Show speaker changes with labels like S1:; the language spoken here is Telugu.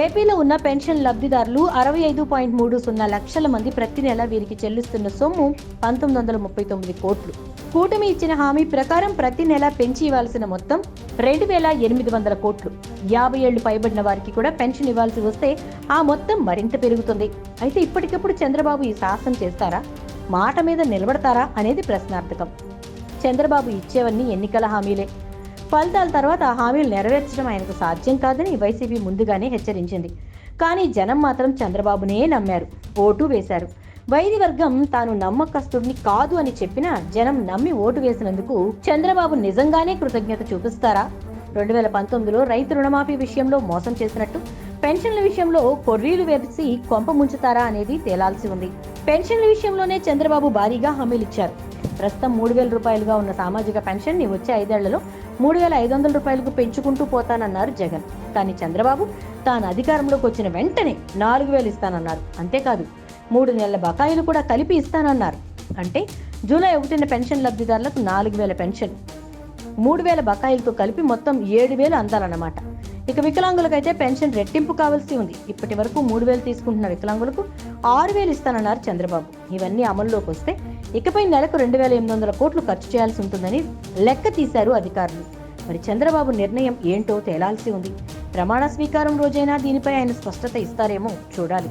S1: ఏపీలో ఉన్న పెన్షన్ లబ్ధిదారులు అరవై ఐదు పాయింట్ మూడు సున్నా లక్షల మంది ప్రతి నెల వీరికి చెల్లిస్తున్న సొమ్ము పంతొమ్మిది వందల ముప్పై తొమ్మిది కోట్లు. కూటమి ఇచ్చిన హామీ ప్రకారం ప్రతి నెల పెంచి ఇవ్వాల్సిన మొత్తం రెండు వేల ఎనిమిది వందల కోట్లు. యాభై ఏళ్ళు పైబడిన వారికి కూడా పెన్షన్ ఇవ్వాల్సి వస్తే ఆ మొత్తం మరింత పెరుగుతుంది. అయితే ఇప్పటికప్పుడు చంద్రబాబు ఈ సాహసం చేస్తారా? మాట మీద నిలబడతారా అనేది ప్రశ్నార్థకం. చంద్రబాబు ఇచ్చేవన్నీ ఎన్నికల హామీలే. ఫలితాల తర్వాత హామీలు నెరవేర్చడం ఆయనకు సాధ్యం కాదని వైసీపీ ముందుగానే హెచ్చరించింది. కానీ జనం మాత్రం చంద్రబాబునే నమ్మారు ఓటు వేశారు. వైది వర్గం తాను నమ్మకస్తుడిని కాదు అని చెప్పినా జనం నమ్మి ఓటు వేసినందుకు చంద్రబాబు నిజంగానే కృతజ్ఞత చూపిస్తారా? రెండు వేల పంతొమ్మిదిలో రైతు రుణమాఫీ విషయంలో మోసం చేసినట్టు పెన్షన్ల విషయంలో కొర్రీలు వేసి కొంప ముంచుతారా అనేది తేలాల్సి ఉంది. పెన్షన్ల విషయంలోనే చంద్రబాబు భారీగా హామీలు ఇచ్చారు. ప్రస్తుతం మూడు వేల రూపాయలుగా ఉన్న సామాజిక పెన్షన్ని వచ్చే ఐదేళ్ళలో మూడు వేల ఐదు వందల రూపాయలకు పెంచుకుంటూ పోతానన్నారు జగన్. కానీ చంద్రబాబు తాను అధికారంలోకి వచ్చిన వెంటనే నాలుగు వేలు ఇస్తానన్నారు. అంతేకాదు మూడు నెలల బకాయిలు కూడా కలిపి ఇస్తానన్నారు. అంటే జూలై ఒకటిన పెన్షన్ లబ్ధిదారులకు నాలుగు వేల పెన్షన్. మూడు వేల బకాయిలతో కలిపి మొత్తం ఏడు వేలు అందాలన్నమాట. ఇక వికలాంగులకైతే పెన్షన్ రెట్టింపు కావాల్సి ఉంది. ఇప్పటి వరకు మూడు వేలు తీసుకుంటున్న వికలాంగులకు ఆరు వేలు ఇస్తానన్నారు చంద్రబాబు. ఇవన్నీ అమల్లోకి వస్తే ఇకపై నెలకు రెండు వేల ఎనిమిది వందల కోట్లు ఖర్చు చేయాల్సి ఉంటుందని లెక్క తీశారు అధికారులు. మరి చంద్రబాబు నిర్ణయం ఏంటో తేలాల్సి ఉంది. ప్రమాణ స్వీకారం రోజైనా దీనిపై ఆయన స్పష్టత ఇస్తారేమో చూడాలి.